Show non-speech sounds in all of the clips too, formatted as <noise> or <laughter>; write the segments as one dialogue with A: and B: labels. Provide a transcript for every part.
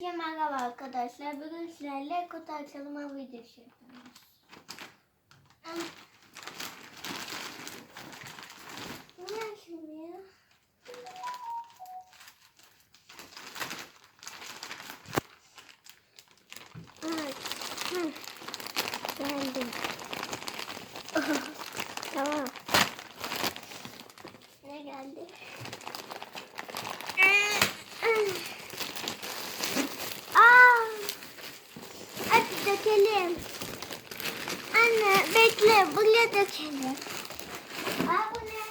A: Merhaba arkadaşlar. Bugün sizlerle kutu açılma videosu yapıyoruz. Niye açılmıyor? Evet. Hı. Geldim. tamam. Ne geldi? Aa! Hadi dökelim. Anne bekle buraya dökelim. Aa bu ne?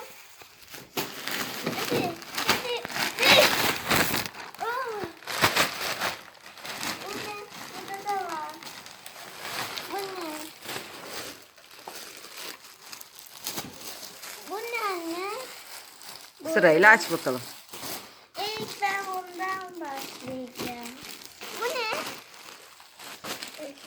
A: Hadi hadi. hadi. Aa! Bu ne? Burada da var. Bu ne? Bu ne anne? Bu-
B: Sırayla aç bakalım.
A: İlk ben bundan başlayacağım. Bu ne? İlk benim bundan başlayacağım. Düşmüyor. Nasıl açacağım? Şey böyle mi? Allah. Oo geldi. Çok ağırmış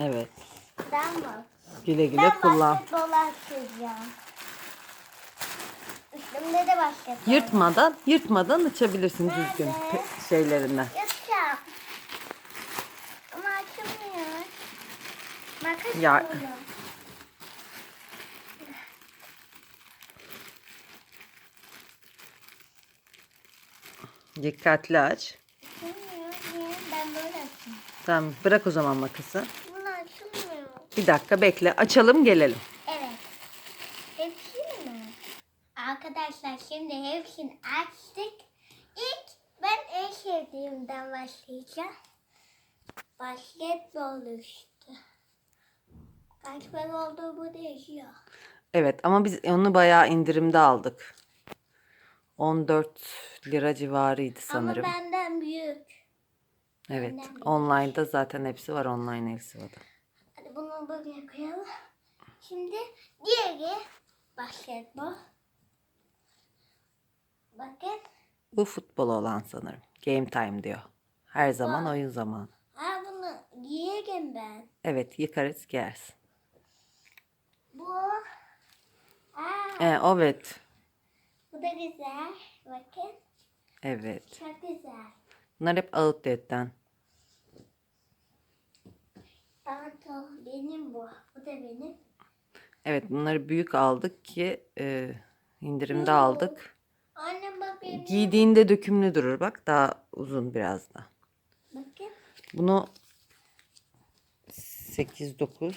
B: Evet.
A: Ben bak.
B: Güle güle
A: Ben
B: kullan.
A: açacağım. Üstümde de basketbol.
B: Yırtmadan, yırtmadan açabilirsin
A: Nerede?
B: düzgün şeylerinden.
A: Yatacağım. Ama açılmıyor. Makas
B: Ya-. Dikkatli aç.
A: Açılmıyor. Niye? Ben böyle açayım.
B: Tamam bırak o zaman makası.
A: Bunu açılmıyor.
B: Bir dakika bekle. Açalım gelelim.
A: Evet. Hepsini mi? Arkadaşlar şimdi hepsini açtık. İlk ben en sevdiğimden başlayacağım. Basketbol işte. Kaç para olduğu bu değişiyor.
B: Evet ama biz onu bayağı indirimde aldık. 14 lira civarıydı sanırım.
A: Ama benden büyük.
B: Evet.
A: büyük.
B: Online'da zaten hepsi var. Online hepsi var.
A: Hadi bunu buraya koyalım. Şimdi diğeri basketbol. Bakın.
B: Bu futbol olan sanırım. Game time diyor. Her zaman
A: Aa.
B: oyun zamanı.
A: Ha bunu giyerim ben.
B: Evet yıkarız giyersin.
A: Bu. Aa,
B: Ee, evet.
A: bu da güzel. Bakın.
B: Evet.
A: Çok güzel.
B: Bunlar hep outlet'ten.
A: Pantol benim bu. Bu da benim.
B: Evet bunları büyük aldık ki e, indirimde aldık.
A: Annem bak benim.
B: Giydiğinde dökümlü durur bak daha uzun biraz da.
A: Bakın.
B: Bunu 8-9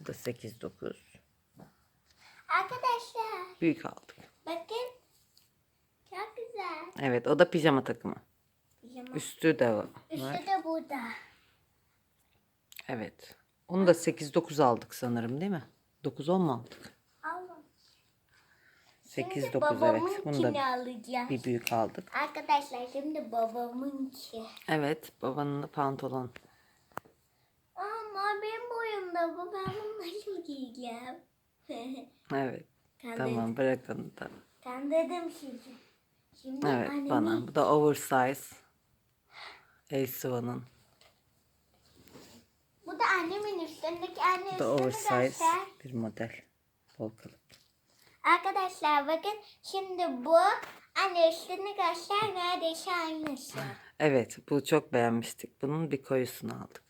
B: Bu da 8-9
A: Arkadaşlar
B: Büyük aldık.
A: bakın. Çok güzel.
B: Evet o da pijama takımı.
A: Pijama.
B: Üstü de var.
A: Üstü de burada.
B: Evet. Onu da 8-9 aldık sanırım değil mi? 9-10 mu aldık?
A: Alın.
B: 8-9 evet. Bunu da
A: alacağım.
B: bir büyük aldık.
A: Arkadaşlar şimdi babamınki.
B: Evet babanın pantolon.
A: Ama benim boyumda bu. Ben bunu nasıl giyeceğim? <laughs>
B: Evet.
A: Kandırdım.
B: Tamam bırak onu da.
A: Kandırdım sizi. Şimdi
B: Evet
A: annemin-
B: bana. Bu da oversize. Elsiva'nın.
A: Bu annemin üstündeki anne
B: Bu da
A: üstünü
B: oversize
A: göster.
B: bir model. Bol kalıp.
A: Arkadaşlar bakın şimdi bu anne üstünü göster neredeyse aynısı.
B: Evet bu çok beğenmiştik. Bunun bir koyusunu aldık.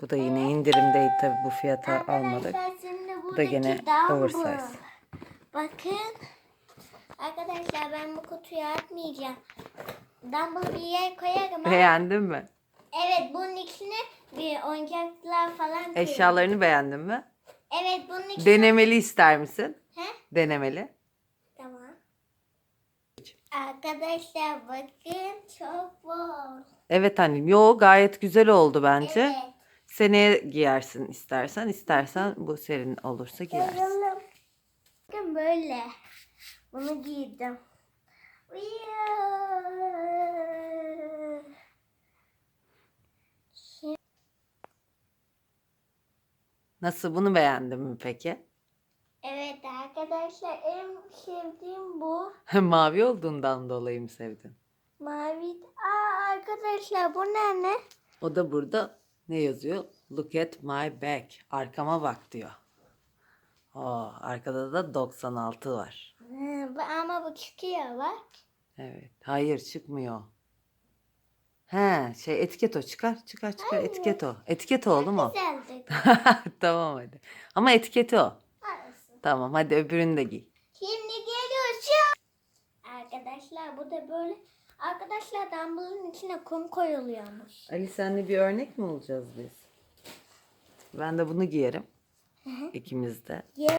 B: Bu da yine indirimdeydi tabi bu fiyata almadık.
A: Arkadaşlar şimdi
B: da
A: buradaki
B: gene oversize.
A: Bakın. Arkadaşlar ben bu kutuyu atmayacağım. Yere koyarım. ama-
B: Beğendin mi?
A: Evet bunun içine bir oyuncaklar falan koyuyorum.
B: Eşyalarını beğendin mi?
A: Evet bunun içine.
B: Denemeli ister misin?
A: He?
B: Denemeli.
A: Tamam. Arkadaşlar bakın çok bol.
B: Evet annem. Yo gayet güzel oldu bence.
A: Evet.
B: Seneye giyersin istersen. İstersen bu serin olursa giyersin.
A: Bakın böyle. Bunu giydim. Uyuyor. Şimdi
B: Nasıl bunu beğendin mi peki?
A: Evet arkadaşlar en sevdiğim bu. <laughs>
B: Mavi olduğundan dolayı mı sevdin?
A: Mavi. Aa arkadaşlar bu ne ne?
B: O da burada ne yazıyor? Look at my back. Arkama bak diyor. Oo, arkada da 96 var.
A: Hı, ama bu çıkıyor bak.
B: Evet. Hayır çıkmıyor. He şey etiket o çıkar çıkar çıkar etiket o. Etiket oğlum o.
A: Güzeldi. <laughs>
B: tamam hadi. Ama etiketi o.
A: Arasın.
B: Tamam hadi öbürünü de giy.
A: Şimdi geliyor şu. Arkadaşlar bu da böyle. Arkadaşlar dumbbell'ın içine kum koyuluyormuş.
B: Ali senle bir örnek mi olacağız biz? Ben de bunu giyerim. İkimiz de.
A: Ye-